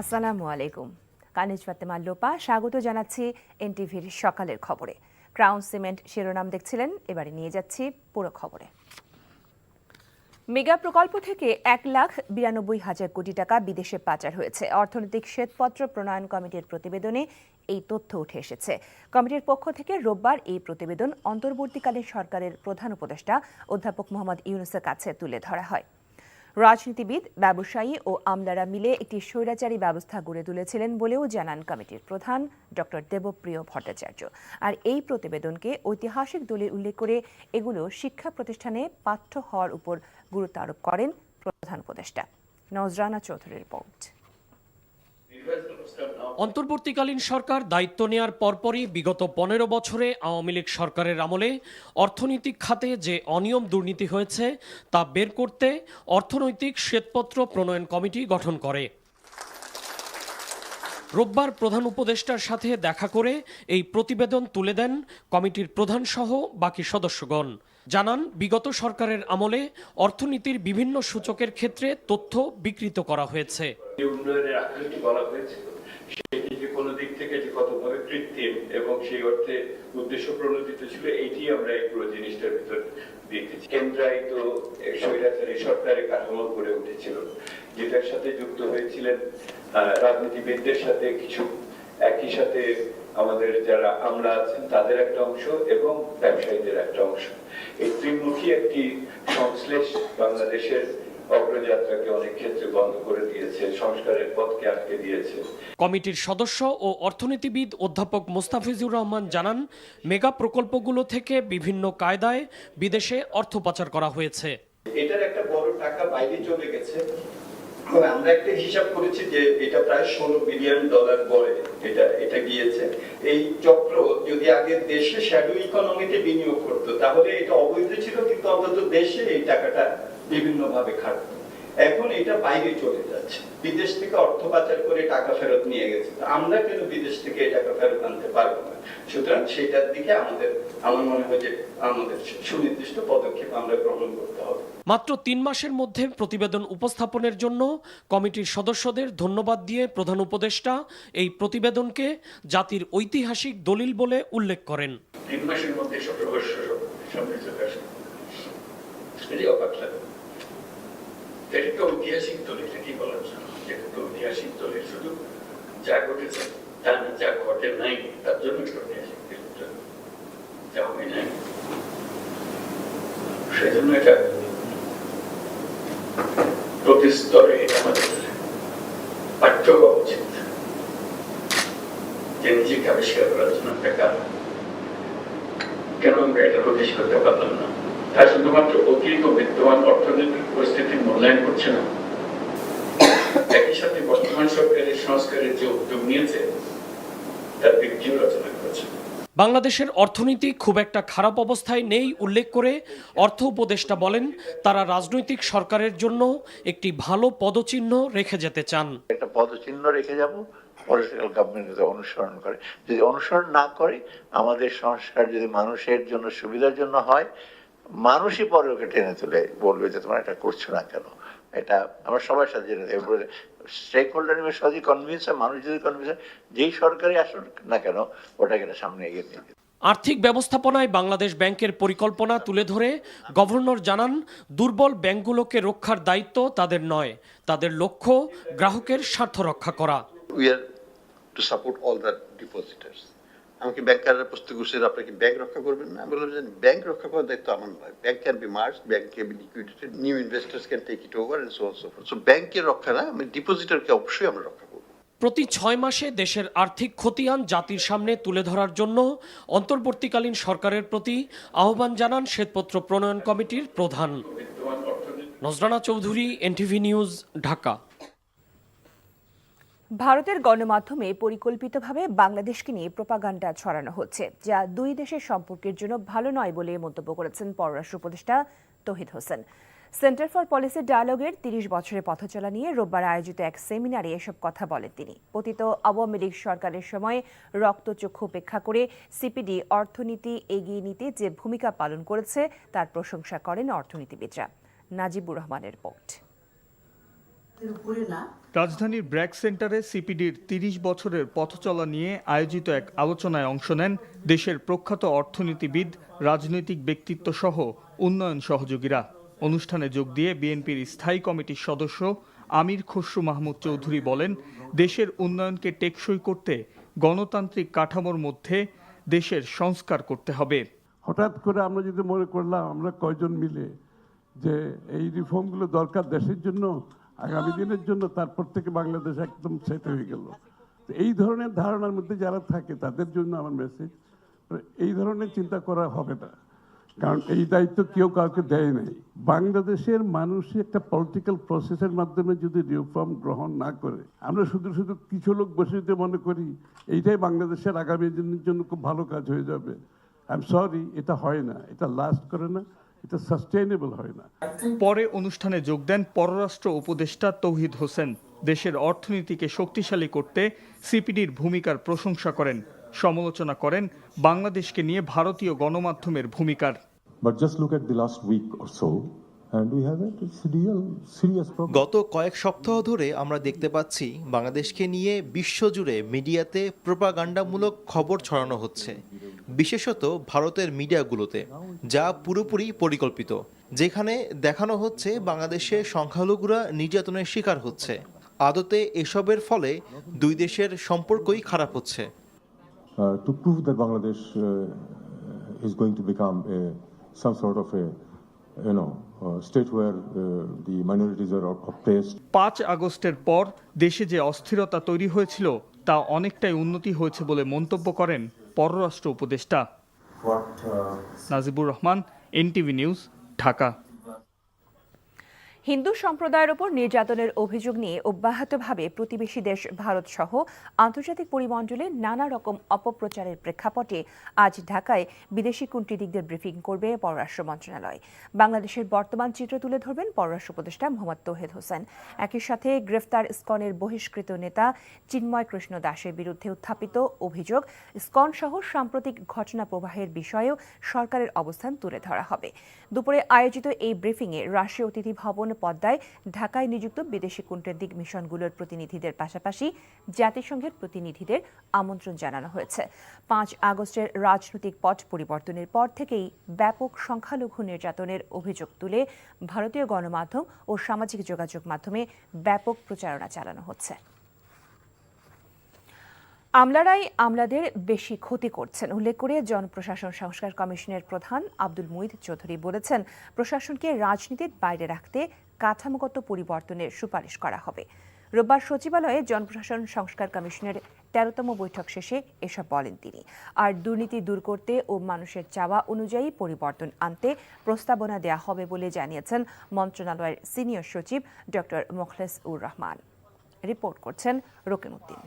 আসসালামু আলাইকুম। কানিজ ফাতেমা লোপা, স্বাগত জানাচ্ছি এনটিভির সকালের খবরে। ক্রাউন সিমেন্ট শিরোনাম দেখছিলেন, এবারে নিয়ে যাচ্ছি পুরো খবরে। মেগা প্রকল্প থেকে এক লাখ বিরানব্বই হাজার কোটি টাকা বিদেশে পাচার হয়েছে। অর্থনৈতিক শ্বেতপত্র প্রণয়ন কমিটির প্রতিবেদনে এই তথ্য উঠে এসেছে। কমিটির পক্ষ থেকে রোববার এই প্রতিবেদন অন্তর্বর্তীকালীন সরকারের প্রধান উপদেষ্টা অধ্যাপক মোহাম্মদ ইউনুসের কাছে তুলে ধরা হয়। রাজনীতিবিদ ব্যবসায়ী ও আমলারা মিলে একটি স্বৈরাচারী ব্যবস্থা গড়ে তুলেছিলেন বলেও জানান কমিটির প্রধান ডক্টর দেবপ্রিয় ভট্টাচার্য। আর এই প্রতিবেদনকে ঐতিহাসিক দলিল উল্লেখ করে এগুলো শিক্ষা প্রতিষ্ঠানে পাঠ্য হওয়ার উপর গুরুত্ব আরোপ করেন প্রধান উপদেষ্টা। নজরানা চৌধুরীর রিপোর্ট। অন্তর্বর্তীকালীন সরকার দায়িত্ব নেয়ার পরপরই বিগত পনেরো বছরে আওয়ামী লীগ সরকারের আমলে অর্থনৈতিক খাতে যে অনিয়ম দুর্নীতি হয়েছে তা বের করতে অর্থনৈতিক শ্বেতপত্র প্রণয়ন কমিটি গঠন করে। রোববার প্রধান উপদেষ্টার সাথে দেখা করে এই প্রতিবেদন তুলে দেন কমিটির প্রধান সহ বাকি সদস্যগণ। জানান, বিগত সরকারের আমলে অর্থনীতির বিভিন্ন সূচকের ক্ষেত্রে তথ্য বিকৃত করা হয়েছে। উন্নয়নের আকৃতি বলা হয়েছিল। সেটি যে কোনো দিক থেকে যে কতভাবে কৃত্রিম এবং সেই অর্থে উদ্দেশ্য প্রণোদিত ছিল, এইটি আমরা এই পুরো জিনিসটার ভিতর দেখেছি কেন্দ্রায়িত স্বৈরাচারী সরকারের কাঠামো গড়ে উঠেছিল, যেটার সাথে যুক্ত হয়েছিলেন রাজনীতিবিদদের সাথে কিছু একই সাথে আমাদের যারা আমরা আছেন তাদের একটা অংশ এবং ব্যবসায়ীদের একটা অংশ। এই ত্রিমুখী একটি সংশ্লেষ বাংলাদেশের অগ্রযাত্রাকে অনেক ক্ষেত্রে বন্ধ করে দিয়েছে সংস্কারের পথকে আটকে দিয়েছে। কমিটির সদস্য ও অর্থনীতিবিদ অধ্যাপক মোস্তাফিজুর রহমান জানান মেগা প্রকল্পগুলো থেকে বিভিন্ন কায়দায় বিদেশে অর্থ পাচার করা হয়েছে। এটার একটা বড় টাকা বাইরে চলে গেছে। আমরা একটা হিসাব করেছি যে এটা প্রায় ষোলো বিলিয়ন ডলার বলে এটা এটা গিয়েছে। এই চক্র যদি আগে দেশে শ্যাডো ইকোনমিতে বিনিয়োগ করতো, তাহলে এটা অবৈধ ছিল, কিন্তু অন্তত দেশে এই টাকাটা বিভিন্ন ভাবে খাটতো। এখন এটা বাইরে চলে যাচ্ছে। বিদেশ থেকে অর্থ পাচার করে টাকা ফেরত নিয়ে গেছে। আমরা কেন বিদেশ থেকে টাকা ফেরত আনতে পারব না? সুতরাং সেটার দিকে আমাদের আমার মনে হয় যে আমাদের সুনির্দিষ্ট পদক্ষেপ আমরা গ্রহণ করতে হবে। মাত্র তিন মাসের মধ্যে প্রতিবেদন উপস্থাপনের জন্য কমিটির সদস্যদের ধন্যবাদ দিয়ে প্রধান উপদেষ্টা এই প্রতিবেদনকে জাতির ঐতিহাসিক দলিল বলে উল্লেখ করেন। তিন মাসের মধ্যে সব রহস্য সব সামনে চলে আসে। এটি একটা ঐতিহাসিক দলিল কি বলার জন্য এটা তো ঐতিহাসিক দলিল শুধু যা ঘটেছে তা যা ঘটে নাই, তার জন্য একটা ঐতিহাসিক দলিল যা হয় নাই। সেজন্য এটা প্রতি স্তরে এটা আমাদের পাঠ্য হওয়া উচিত যে নিজেকে আবিষ্কার করার জন্য একটা কারণ। কেন আমরা এটা প্রবেশ করতে পারলাম না? তা শুধুমাত্র অতিরিক্ত বিদ্যমান অর্থনৈতিক পরিস্থিতির মূল্যায়ন করছে না। একই সাথে বর্তমান সরকারের সংস্কারের যে উদ্যোগ নিয়েছে তার বৃদ্ধিও রচনা করেছে। বাংলাদেশের অর্থনীতি খুব একটা খারাপ অবস্থায় নেই উল্লেখ করে অর্থ উপদেষ্টা বলেন তারা রাজনৈতিক সরকারের জন্য একটি ভালো পদচিহ্ন রেখে যেতে চান। একটা পদচিহ্ন রেখে যাব পলিটিক্যাল গভর্নমেন্ট যদি অনুসরণ করে। যদি অনুসরণ না করে আমাদের সংস্কার যদি মানুষের জন্য সুবিধার জন্য হয় মানুষই পরে ওকে টেনে তুলে বলবে যে তোমরা এটা করছ না কেন? এটা আমরা সবার সাথে জেনে স্টেক হোল্ডার যদি কনভিন্স হয় মানুষ যদি কনভিন্স হয় যেই সরকারই আসুক না কেন ওটাকে সামনে এগিয়ে নিয়ে যেতে আর্থিক ব্যবস্থাপনায় বাংলাদেশ ব্যাংকের পরিকল্পনা তুলে ধরে গভর্নর জানান দুর্বল ব্যাংকগুলোকে রক্ষার দায়িত্ব তাদের নয় তাদের লক্ষ্য গ্রাহকের স্বার্থ রক্ষা করা। We are to support all the depositors. আমাকে ব্যাংকাররা প্রশ্ন করছেন আপনি কি ব্যাংক রক্ষা করবেন না? আমি বললাম যে ব্যাংক রক্ষা করার দায়িত্ব আমার নয়। Bank can be merged bank can be liquidated new investors can take it over and so on so so ব্যাংকের রক্ষা না, আমি ডিপোজিটরকে অবশ্যই আমরা রক্ষা করব। প্রতি ছয় মাসে দেশের আর্থিক খতিয়ান জাতির সামনে তুলে ধরার জন্য অন্তর্বর্তীকালীন সরকারের প্রতি আহ্বান জানান শ্বেতপত্র প্রণয়ন কমিটির প্রধান। Nazrana Chowdhury, NTV news, Dhaka. ভারতের গণমাধ্যমে পরিকল্পিতভাবে বাংলাদেশকে নিয়ে প্রোপাগান্ডা ছড়ানো হচ্ছে, যা দুই দেশের সম্পর্কের জন্য ভালো নয় বলে মন্তব্য করেছেন পররাষ্ট্র উপদেষ্টা Touhid Hossain. Centre for policy ডায়ালগের তিরিশ বছরের পথচলা নিয়ে রোববার আয়োজিত এক সেমিনারে এসব কথা বলেন তিনি। পতিত আওয়ামী লীগ সরকারের সময় রক্তচক্ষু উপেক্ষা করে সিপিডি অর্থনীতি এগিয়ে নিতে যে ভূমিকা পালন করেছে, তার প্রশংসা করেন অর্থনীতিবিদরা। নাজিবুর রহমানের রিপোর্ট। রাজধানীর ব্র্যাক সেন্টারে সিপিডির তিরিশ বছরের পথচলা নিয়ে আয়োজিত এক আলোচনায় অংশ নেন দেশের প্রখ্যাত অর্থনীতিবিদ রাজনৈতিক ব্যক্তিত্ব সহ উন্নয়ন সহযোগীরা। অনুষ্ঠানে যোগ দিয়ে বিএনপির স্থায়ী কমিটির সদস্য আমির খসরু মাহমুদ চৌধুরী বলেন দেশের উন্নয়নকে টেকসই করতে গণতান্ত্রিক কাঠামোর মধ্যে দেশের সংস্কার করতে হবে। হঠাৎ করে আমরা যদি মনে করলাম আমরা কয়জন মিলে যে এই রিফর্মগুলো দরকার দেশের জন্য আগামী দিনের জন্য তারপর থেকে বাংলাদেশ একদম সেট হয়ে গেল। তো এই ধরনের ধারণার মধ্যে যারা থাকে, তাদের জন্য আমার মেসেজ এই ধরনের চিন্তা করা হবে না। কারণ এই দায়িত্ব কেউ কাউকে দেয় নাই। বাংলাদেশের মানুষ একটা পলিটিক্যাল প্রসেসের মাধ্যমে যদি রিফর্ম গ্রহণ না করে, আমরা শুধু শুধু কিছু লোক বসে যদি মনে করি, এইটাই বাংলাদেশের আগামী দিনের জন্য খুব ভালো কাজ হয়ে যাবে। আই এম সরি এটা হয় না। এটা লাস্ট করে না। এটা সাস্টেইনেবল হয় না। পরে অনুষ্ঠানে যোগ দেন পররাষ্ট্র উপদেষ্টা তৌহিদ হোসেন। দেশের অর্থনীতিকে শক্তিশালী করতে সিপিডির ভূমিকার প্রশংসা করেন। সমালোচনা করেন বাংলাদেশকে নিয়ে ভারতীয় গণমাধ্যমের ভূমিকার। But just look at the last week or so, problem. গত কয়েক সপ্তাহ ধরে আমরা দেখতে পাচ্ছি বাংলাদেশকে নিয়ে বিশ্বজুড়ে মিডিয়াতে প্রোপাগান্ডামূলক খবর ছড়ানো হচ্ছে বিশেষত ভারতের মিডিয়াগুলোতে যা পুরোপুরি পরিকল্পিত যেখানে দেখানো হচ্ছে বাংলাদেশে সংখ্যালঘুরা নির্যাতনের শিকার হচ্ছে। আদতে এসবের ফলে দুই দেশের সম্পর্কই খারাপ হচ্ছে। Is going to become a, some sort of a, you know, uh, uh. পাঁচ আগস্টের পর দেশে যে অস্থিরতা তৈরি হয়েছিল তা অনেকটাই উন্নতি হয়েছে বলে মন্তব্য করেন পররাষ্ট্র উপদেষ্টা নাজিবুর রহমান এনটিভি নিউজ ঢাকা হিন্দু সম্প্রদায়ের ওপর নির্যাতনের অভিযোগ নিয়ে অব্যাহতভাবে প্রতিবেশী দেশ ভারত সহ আন্তর্জাতিক পরিমণ্ডলে নানা রকম অপপ্রচারের প্রেক্ষাপটে আজ ঢাকায় বিদেশি কূটনীতিকদের ব্রিফিং করবে পররাষ্ট্র মন্ত্রণালয়। বাংলাদেশের বর্তমান চিত্র তুলে ধরবেন পররাষ্ট্র উপদেষ্টা মোহাম্মদ তৌহিদ হোসেন। একই সাথে গ্রেফতার ইসকনের বহিষ্কৃত নেতা চিন্ময় কৃষ্ণ দাসের বিরুদ্ধে উত্থাপিত অভিযোগ ইসকন সহ সাম্প্রতিক ঘটনা প্রবাহের বিষয়েও সরকারের অবস্থান তুলে ধরা হবে। দুপুরে আয়োজিত এই ব্রিফিংয়ে রাষ্ট্রীয় অতিথি ভবন পদ্মায় ঢাকায় নিযুক্ত বিদেশি কূটনৈতিক মিশনগুলোর প্রতিনিধিদের পাশাপাশি জাতিসংঘের প্রতিনিধিদের আমন্ত্রণ জানানো হয়েছে। পাঁচ আগস্টের রাজনৈতিক পট পরিবর্তনের পর থেকেই ব্যাপক সংখ্যালঘু নির্যাতনের অভিযোগ তুলে ভারতীয় গণমাধ্যম ও সামাজিক যোগাযোগ মাধ্যমে ব্যাপক প্রচারণা চালানো হচ্ছে। আমলারাই আমলাদের বেশি ক্ষতি করছেন। উল্লেখ করে জনপ্রশাসন সংস্কার কমিশনের প্রধান আব্দুল মুইদ চৌধুরী বলেছেন, প্রশাসনকে রাজনীতির বাইরে রাখতে কাঠামোগত পরিবর্তনের সুপারিশ করা হবে। রোববার সচিবালয়ে জনপ্রশাসন সংস্কার কমিশনের তেরোতম বৈঠক শেষে এসব বলেন তিনি। আর দুর্নীতি দূর করতে ও মানুষের চাওয়া অনুযায়ী পরিবর্তন আনতে প্রস্তাবনা দেয়া হবে বলে জানিয়েছেন মন্ত্রণালয়ের সিনিয়র সচিব ডক্টর মোখলেস উর রহমান। রিপোর্ট করছেন রকিন উদ্দিন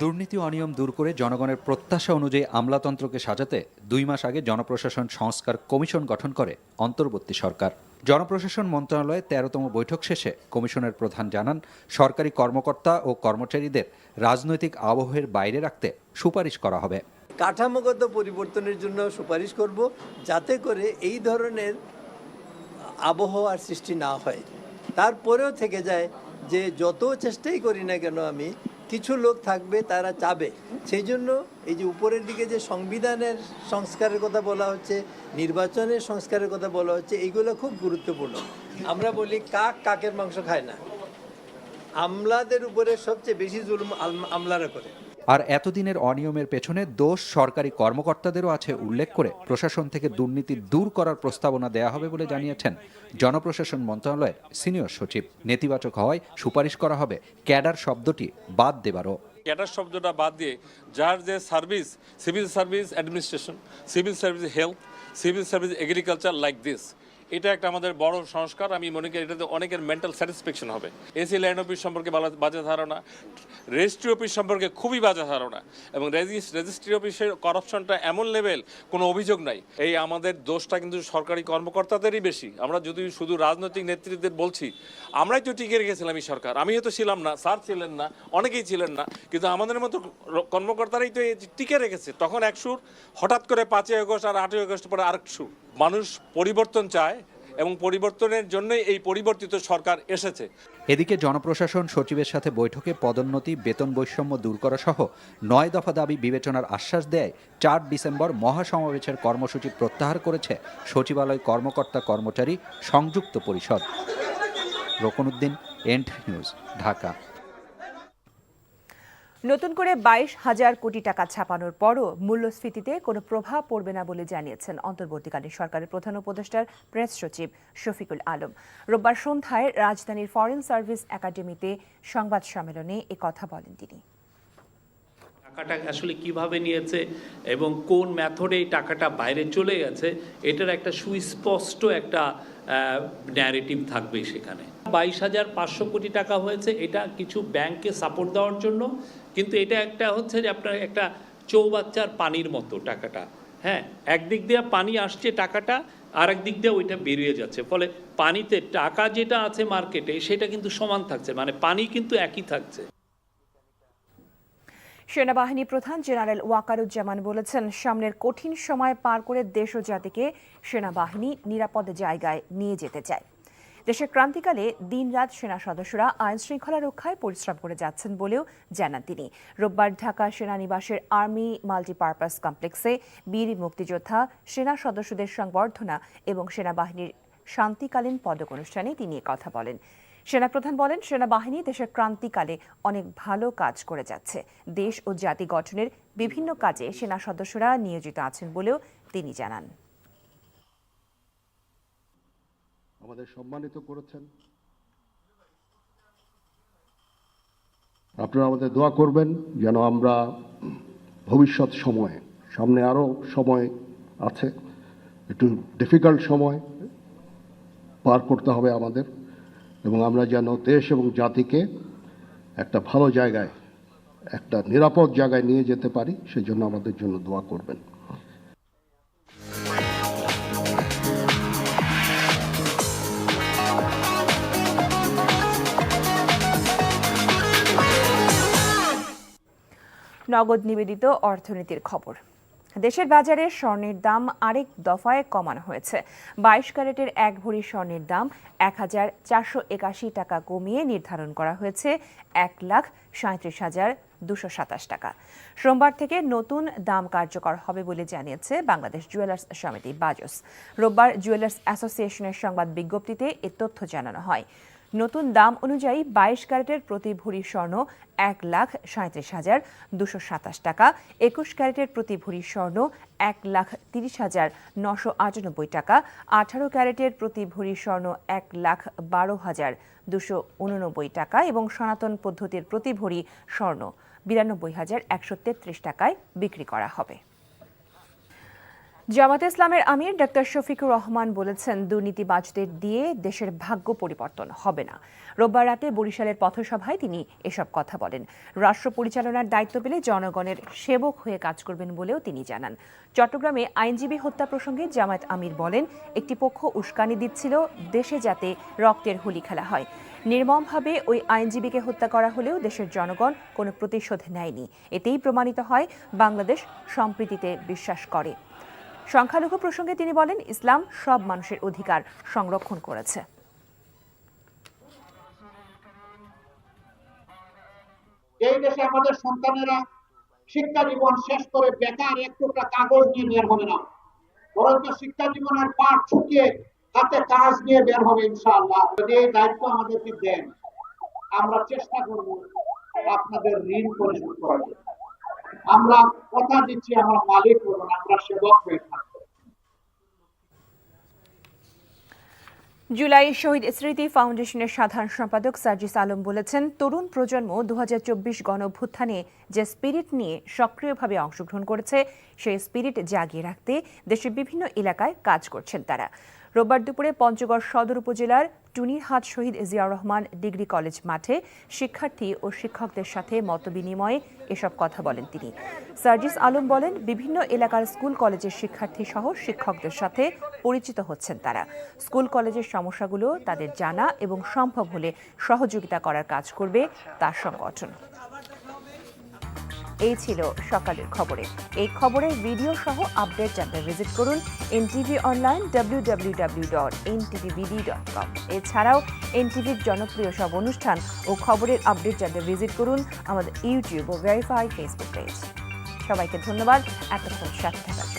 দুর্নীতি অনিয়ম দূর করে জনগণের প্রত্যাশা অনুযায়ী আমলাতন্ত্রকে সাজাতে দুই মাস আগে জনপ্রশাসন সংস্কার কমিশন গঠন করে অন্তর্বর্তী সরকার। জনপ্রশাসন মন্ত্রণালয়ে তেরোতম বৈঠক শেষে কমিশনের প্রধান জানান, সরকারি কর্মকর্তা ও কর্মচারীদের রাজনৈতিক আবহের বাইরে রাখতে সুপারিশ করা হবে। কাঠামোগত পরিবর্তনের জন্য সুপারিশ করব যাতে করে এই ধরনের আবহাওয়ার সৃষ্টি না হয়। তারপরেও থেকে যায় যে যত চেষ্টাই করি না কেন আমি, কিছু লোক থাকবে, তারা চাবে। সেই জন্য এই যে উপরের দিকে যে সংবিধানের সংস্কারের কথা বলা হচ্ছে, নির্বাচনের সংস্কারের কথা বলা হচ্ছে, এইগুলো খুব গুরুত্বপূর্ণ। আমরা বলি, কাক কাকের মাংস খায় না। আমলাদের উপরে সবচেয়ে বেশি জুলুম আমলারা করে। আর এতদিনের অনিয়মের পেছনে দোষ সরকারি কর্মকর্তাদেরও আছে উল্লেখ করে প্রশাসন থেকে দুর্নীতি দূর করার প্রস্তাবনা দেয়া হবে বলে জানিয়েছেন জনপ্রশাসন মন্ত্রণালয়ের সিনিয়র সচিব। নেতিবাচক হওয়ায় সুপারিশ করা হবে। ক্যাডার শব্দটি বাদ দেবারও। ক্যাডার শব্দটা বাদ দিয়ে যার যে service, civil service administration, civil service health, civil service agriculture like this এটা একটা আমাদের বড় সংস্কার। আমি মনে করি এটাতে অনেকের মেন্টাল স্যাটিসফ্যাকশন হবে। এসি ল্যান্ড অফিস সম্পর্কে বাজে ধারণা রেজিস্ট্রি অফিস সম্পর্কে খুবই বাজে ধারণা এবং রেজিস্ট্রি অফিসের করাপশনটা এমন লেভেল কোনো অভিযোগ নাই। এই আমাদের দোষটা কিন্তু সরকারি কর্মকর্তাদেরই বেশি। আমরা যদি শুধু রাজনৈতিক নেতৃত্বের বলছি, আমরাই তো টিকে রেখেছিলাম এই সরকার। আমি হয়তো ছিলাম না, স্যার ছিলেন না, অনেকেই ছিলেন না। কিন্তু আমাদের মতো কর্মকর্তারাই তো টিকে রেখেছে। তখন এক সুর, হঠাৎ করে পাঁচই আগস্ট আর আটই আগস্ট পরে আরেক সুর। মানুষ পরিবর্তন চায় এবং পরিবর্তনের জন্যই এই পরিবর্তিত সরকার এসেছে। এদিকে জনপ্রশাসন সচিবের সাথে বৈঠকে পদোন্নতি, বেতন বৈষম্য দূর করা সহ নয় দফা দাবি বিবেচনার আশ্বাস দেয় চার ডিসেম্বর মহাসমাবেশের কর্মসূচি প্রত্যাহার করেছে সচিবালয় কর্মকর্তা কর্মচারী সংযুক্ত পরিষদ। রকনউদ্দিন এন্ড নিউজ, ঢাকা। নতুন করে বাইশ হাজার কোটি টাকা ছাপানোর পরও মূল্যস্ফীতিতে কোনো প্রভাব পড়বে না বলে জানিয়েছেন অন্তর্বর্তীকালীন সরকারের প্রধান উপদেষ্টার প্রেস সচিব শফিকুল আলম। রোববার সন্ধ্যায় রাজধানীর ফরেন সার্ভিস একাডেমিতে সংবাদ সম্মেলনে কথা বলেন তিনি। টাকাটা আসলে কীভাবে নিয়েছে এবং কোন মেথডে এই টাকাটা বাইরে চলে গেছে, এটার একটা সুস্পষ্ট একটা ন্যারেটিভ থাকবে সেখানে। বাইশ হাজার পাঁচশো কোটি টাকা হয়েছে, এটা কিছু ব্যাংককে সাপোর্ট দেওয়ার জন্য কিন্তু এটা একটা হচ্ছে যে আপনার একটা চৌবাচ্চার পানির মতো টাকাটা হ্যাঁ? একদিক দিয়ে পানি আসছে টাকাটা আর একদিক দিয়ে ওইটা বেরিয়ে যাচ্ছে। ফলে পানিতে টাকা যেটা আছে মার্কেটে, সেটা কিন্তু সমান থাকছে মানে পানি কিন্তু একই থাকছে। সেনাবাহিনী প্রধান জেনারেল ওয়াকারুজ্জামান বলেছেন, সামনের কঠিন সময় পার করে দেশ ও জাতিকে সেনাবাহিনী নিরাপদ জায়গায় নিয়ে যেতে চায়। দেশের ক্রান্তিকালে দিনরাত সেনা সদস্যরা আইন শৃঙ্খলা রক্ষায় পরিশ্রম করে যাচ্ছেন বলেও জানান তিনি। রোববার ঢাকা সেনানিবাসের আর্মি মাল্টিপারপাস কমপ্লেক্সে বীর মুক্তিযোদ্ধা, সেনা সদস্যদের সংবর্ধনা এবং সেনাবাহিনীর শান্তিকালীন পদক অনুষ্ঠানে তিনি কথা বলেন। সেনাপ্রধান বলেন, সেনাবাহিনী দেশের ক্রান্তিকালে অনেক ভালো কাজ করে যাচ্ছে। দেশ ও জাতি গঠনের বিভিন্ন কাজে সেনা সদস্যরা নিয়োজিত আছেন বলেও তিনি জানান। আমাদের সম্মানিত করেছেন। আপনারা আমাদের দোয়া করবেন যেন আমরা ভবিষ্যৎ সময়ে, সামনে আরও সময় আছে, একটু ডিফিকাল্ট সময় পার করতে হবে আমাদের, এবং আমরা যেন দেশ এবং জাতিকে একটা ভালো জায়গায়, একটা নিরাপদ জায়গায় নিয়ে যেতে পারি, সেজন্য আমাদের জন্য দোয়া করবেন। নগদ নিবেদিত অর্থনীতির খবর। দেশের বাজারে স্বর্ণের দাম আরেক দফায় কমানো হয়েছে। বাইশ ক্যারেটের এক ভরি স্বর্ণের দাম এক হাজার চারশো একাশি টাকা কমিয়ে নির্ধারণ করা হয়েছে এক লাখ সাঁত্রিশ হাজার দুশো সাতাশ টাকা। সোমবার থেকে নতুন দাম কার্যকর হবে বলে জানিয়েছে বাংলাদেশ জুয়েলার্স সমিতি বাজস। রোববার জুয়েলার্স অ্যাসোসিয়েশনের সংবাদ বিজ্ঞপ্তিতে এ তথ্য জানানো হয়। নতুন দাম অনুযায়ী বাইশ ক্যারেটের প্রতি ভরি স্বর্ণ এক লাখ সাঁত্রিশ হাজার দুশো সাতাশ টাকা, একুশ ক্যারেটের প্রতি ভরি স্বর্ণ এক লাখ তিরিশ হাজার নশো আটানব্বই টাকা, আঠারো ক্যারেটের প্রতি ভরি স্বর্ণ এক লাখ বারো হাজার দুশো উননব্বই টাকা এবং সনাতন পদ্ধতির প্রতি ভরি স্বর্ণ বিরানব্বই হাজার একশো তেত্রিশ টাকায় বিক্রি করা হবে। জামাতে ইসলামের আমির ডাক্তার শফিকুর রহমান বলেছেন, দুর্নীতিবাজদের দিয়ে দেশের ভাগ্য পরিবর্তন হবে না। রোববার রাতে বরিশালের পথসভায় তিনি এসব কথা বলেন। রাষ্ট্র পরিচালনার দায়িত্ব পেলে জনগণের সেবক হয়ে কাজ করবেন বলেও তিনি জানান। চট্টগ্রামে আইনজীবী হত্যা প্রসঙ্গে জামায়াত আমির বলেন, একটি পক্ষ উস্কানি দিচ্ছিল, দেশে যাতে রক্তের হোলি খেলা হয়। নির্মমভাবে ওই আইনজীবীকে হত্যা করা হলেও দেশের জনগণ কোনো প্রতিশোধ নেয়নি। এতেই প্রমাণিত হয়, বাংলাদেশ সম্প্রীতিতে বিশ্বাস করে। সংখ্যালঘু প্রসঙ্গে তিনি বলেন, ইসলাম সব মানুষের অধিকার সংরক্ষণ করেছে। এই দেশে আমাদের সন্তানেরা শিক্ষা জীবন শেষ করে বেকার এক টুকরা কাগজ নিয়ে বের হবে না। বরঞ্চ শিক্ষা জীবনের পাঠ ছুটিয়ে হাতে কাজ নিয়ে বের হবে ইনশাআল্লাহ। যদি এই দায়িত্ব আমাদেরকে দেন, আমরা চেষ্টা করব আপনাদের ঋণ পরিশোধ করার জন্য। আমরা কথা দিচ্ছি, আমরা মালিক হব আমরা সেবক হয়ে থাকব। জুলাই শহীদ স্মৃতি ফাউন্ডেশনের সাধারণ সম্পাদক সার্জিস আলম বলেছেন, তরুণ প্রজন্ম দু গণ অভ্যুত্থানে যে স্পিরিট নিয়ে সক্রিয়ভাবে অংশগ্রহণ করেছে, সেই স্পিরিট জাগিয়ে রাখতে দেশের বিভিন্ন এলাকায় কাজ করছেন তারা। রোববার দুপুরে পঞ্চগড় সদর উপজেলার টুনিরহাট শহীদ জিয়াউর রহমান ডিগ্রি কলেজ মাঠে শিক্ষার্থী ও শিক্ষকদের সাথে মতবিনিময়ে এসব কথা বলেন তিনি। সার্জিস আলম বলেন, বিভিন্ন এলাকার স্কুল কলেজের শিক্ষার্থী সহ শিক্ষকদের সাথে পরিচিত হচ্ছেন তারা। স্কুল কলেজের সমস্যাগুলো তাদের জানা এবং সম্ভব হলে সহযোগিতা করার কাজ করবে তার সংগঠন। এই ছিল সকালের খবরে। এই খবরের ভিডিও সহ আপডেট জানতে ভিজিট করুন NTV online W W W dot dot com এছাড়াও এনটিভির জনপ্রিয় সব অনুষ্ঠান ও খবরের আপডেট জানতে ভিজিট করুন আমাদের ইউটিউব ও ভেরিফাই ফেসবুক পেজ সবাইকে ধন্যবাদ, এতক্ষণ সাথে থাকার।